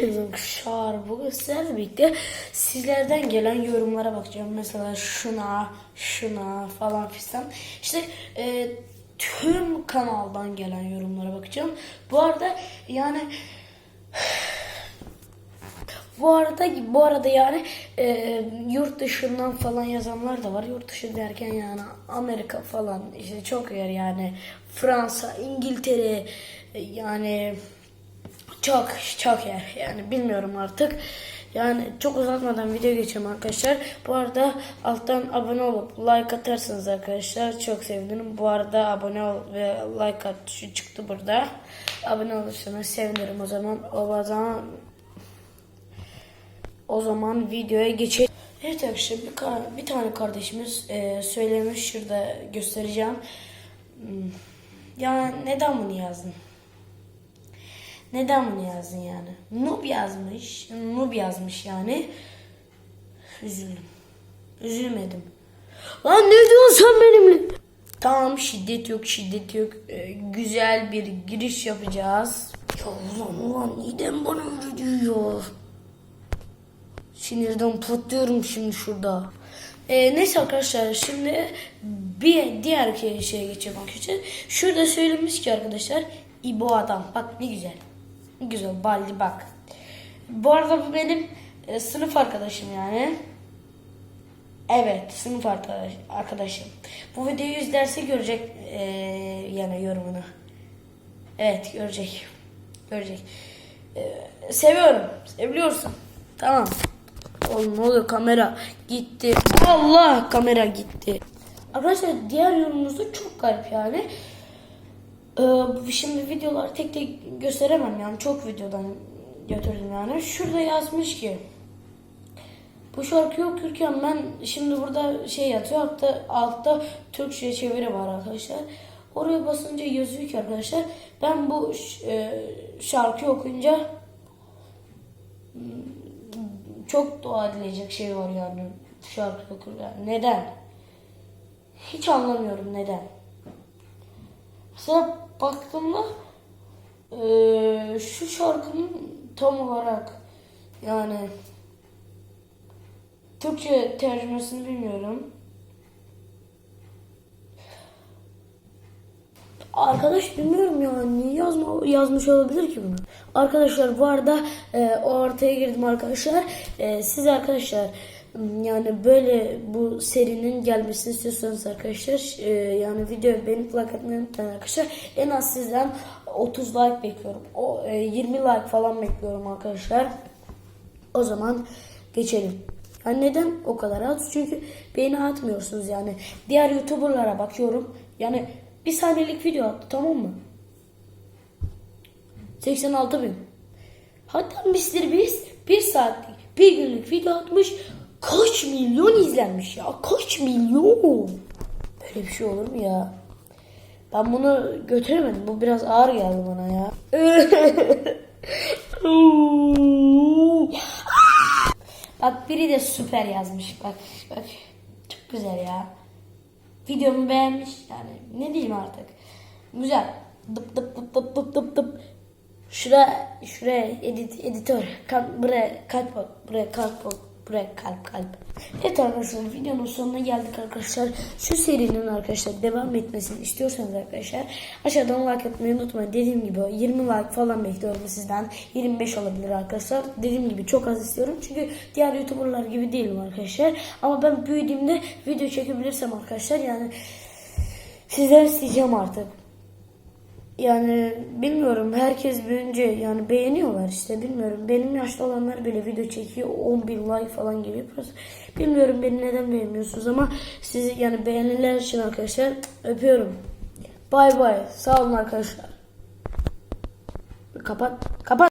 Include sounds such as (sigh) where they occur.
Kuşar bugün sizlerle birlikte sizlerden gelen yorumlara bakacağım. Mesela şuna, şuna falan fistan. İşte e, tüm kanaldan gelen yorumlara bakacağım. Bu arada yani (sighs) bu arada bu arada yani e, yurt dışından falan yazanlar da var. Yurt dışı derken yani Amerika falan işte çok yer yani Fransa, İngiltere e, yani çok çok yer yani bilmiyorum artık. Yani çok uzatmadan video geçeceğim arkadaşlar. Bu arada alttan abone olup like atarsanız arkadaşlar çok sevinirim. Bu arada abone ol ve like at şu çıktı burada. Abone olursanız sevinirim o zaman. O zaman o zaman videoya geçelim. Evet arkadaşlar bir, bir tane kardeşimiz e, söylemiş şurada göstereceğim. Hmm, Ya neden bunu yazdın? Neden bunu yazdın yani? Noob yazmış. Noob yazmış yani. Üzüldüm. Üzülmedim. Lan ne diyorsun sen benimle? Tamam şiddet yok şiddet yok. Ee, güzel bir giriş yapacağız. Ya ulan ulan neden bana öyle diyor? Sinirden patlıyorum şimdi şurada. Ee, neyse arkadaşlar şimdi bir diğer şeye geçelim arkadaşlar. Şurada söylemiş ki arkadaşlar İbo adam. Bak ne güzel. Güzel balli bak. Bu arada bu benim e, sınıf arkadaşım yani. Evet sınıf arkadaş, arkadaşım. Bu videoyu izlerse görecek e, yani yorumunu. Evet görecek. Görecek. E, seviyorum. Seviyorsun. Tamam. Oğlum ne oluyor kamera gitti. Allah kamera gitti. Arkadaşlar diğer yorumumuz da çok garip yani. Ee, şimdi videoları tek tek gösteremem yani çok videodan götürdüm yani. Şurada yazmış ki bu şarkıyı okurken ben şimdi burada şey yatıyor hatta altta Türkçe çeviri var arkadaşlar. Oraya basınca yazıyor ki arkadaşlar ben bu e, şarkıyı okuyunca hmm, çok dua edilecek şey var yani şarkı okurken. Neden? Hiç anlamıyorum neden. Mesela baktığımda eee, şu şarkının tam olarak yani Türkçe tercümesini bilmiyorum. Arkadaş bilmiyorum ya niye yazma, yazmış olabilir ki bunu. Arkadaşlar bu arada e, ortaya girdim arkadaşlar. E, siz arkadaşlar yani böyle bu serinin gelmesini istiyorsanız arkadaşlar e, yani videoyu beğenip like atmayı arkadaşlar. En az sizden 30 like bekliyorum. O e, 20 like falan bekliyorum arkadaşlar. O zaman geçelim. Yani neden o kadar az? Çünkü beğeni atmıyorsunuz yani. Diğer YouTuber'lara bakıyorum. Yani bir saniyelik video attı tamam mı? 86 bin. Hatta Mr. Beast bir saatlik bir günlük video atmış. Kaç milyon izlenmiş ya? Kaç milyon? Böyle bir şey olur mu ya? Ben bunu götüremedim. Bu biraz ağır geldi bana ya. (laughs) Bak biri de süper yazmış. Bak bak. Çok güzel ya. Videomu beğenmiş. Yani ne diyeyim artık. Güzel. Dıp dıp dıp dıp dıp dıp dıp. Şura, şuraya edit, editör. Kalp, buraya kalp, ol, buraya kalp, ol, buraya kalp, kalp. Evet arkadaşlar videonun sonuna geldik arkadaşlar. Şu serinin arkadaşlar devam etmesini istiyorsanız arkadaşlar aşağıdan like atmayı unutmayın. Dediğim gibi 20 like falan bekliyorum sizden. 25 olabilir arkadaşlar. Dediğim gibi çok az istiyorum. Çünkü diğer youtuberlar gibi değilim arkadaşlar. Ama ben büyüdüğümde video çekebilirsem arkadaşlar yani sizden isteyeceğim artık. Yani bilmiyorum herkes büyünce yani beğeniyorlar işte bilmiyorum. Benim yaşta olanlar bile video çekiyor 10 bin like falan geliyor. Bilmiyorum beni neden beğenmiyorsunuz ama sizi yani beğeniler için arkadaşlar öpüyorum. Bay bay sağ olun arkadaşlar. Kapat kapat.